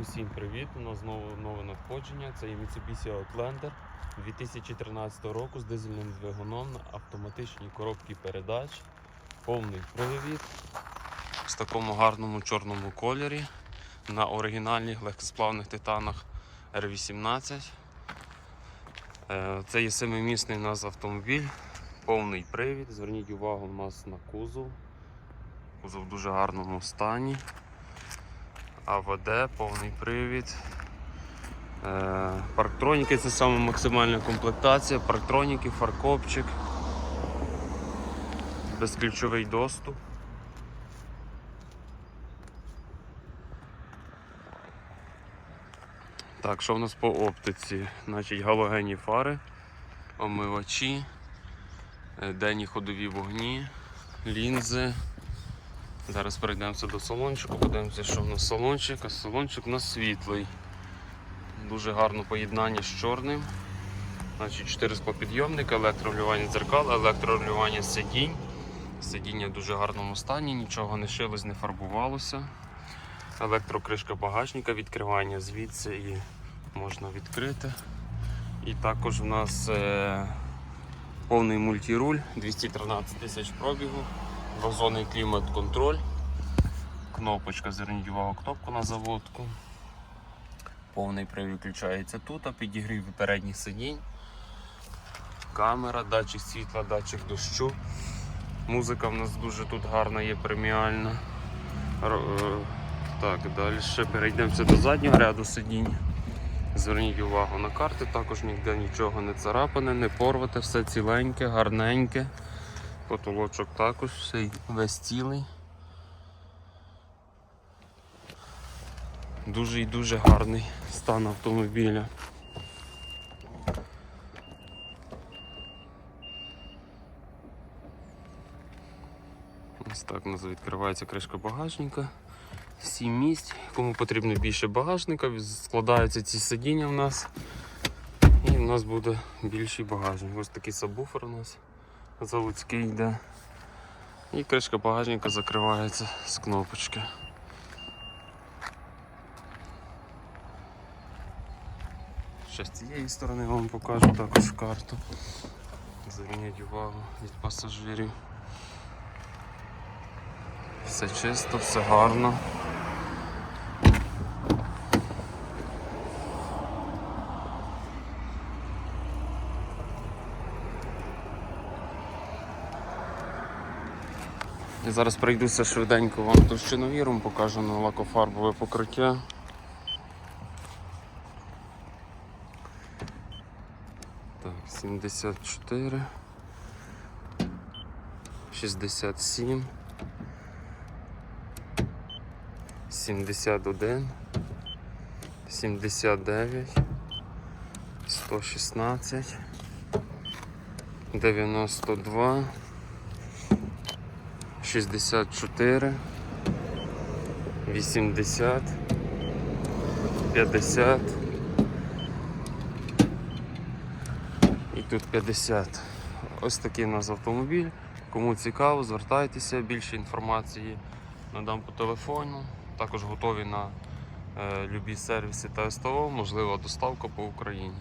Усім привіт! У нас знову нове надходження. Це є Mitsubishi Outlander 2013 року з дизельним двигуном на автоматичній коробці передач. Повний привід в такому гарному чорному кольорі на оригінальних легкосплавних титанах R18. Е, Це є семимісний у нас автомобіль, повний привід. Зверніть увагу у нас на кузов. Кузов в дуже гарному стані. АВД, повний привід. Е, Парктроніки це саме максимальна комплектація. Парктроніки, фаркопчик, безключовий доступ. Так, що в нас по оптиці? Значить, галогенні фари, омивачі, е, денні ходові вогні, лінзи. Зараз перейдемося до салончику, подивимося, що в нас салончик, а салончик у нас світлий. Дуже гарне поєднання з чорним. Значить, 4 склопідйомника, електрорегулювання дзеркал, електрорегулювання сидінь. Сидіння в дуже гарному стані, нічого не шилось, не фарбувалося. Електрокришка багажника, відкривання звідси і можна відкрити. І також у нас е, повний мультируль, 213 тисяч пробігу. Двозонний клімат-контроль. Кнопочка, зверніть увагу, кнопку на заводку. Повний привід тут, а підігрів передніх сидінь. Камера, датчик світла, датчик дощу. Музика в нас дуже тут гарна є преміальна. Е, Так, далі перейдемося до заднього ряду сидінь. Зверніть увагу на карти, також ніде нічого не царапане, не порвате, все ціленьке, гарненьке. Потолочок також весь цілий. Дуже і дуже гарний стан автомобіля. Ось так у нас відкривається кришка багажника. Сім місць. Кому потрібно більше багажника, складаються ці сидіння в нас. І в нас буде більший багажник. Ось такий сабвуфер у нас заводський йде. І кришка багажника закривається з кнопочки. Ще з цієї сторони вам покажу також карту. Зверніть увагу від пасажирів. Все чисто, все гарно. Я зараз пройдуся швиденько вам товщиновіром, покажу на лакофарбове покриття. Так, 74, 67, 71, 79, 116, 92, 64, 80, 50 і тут 50. Ось такий у нас автомобіль. Кому цікаво, звертайтеся, більше інформації надам по телефону. Також готові на е, любі сервіси та СТО, можлива доставка по Україні.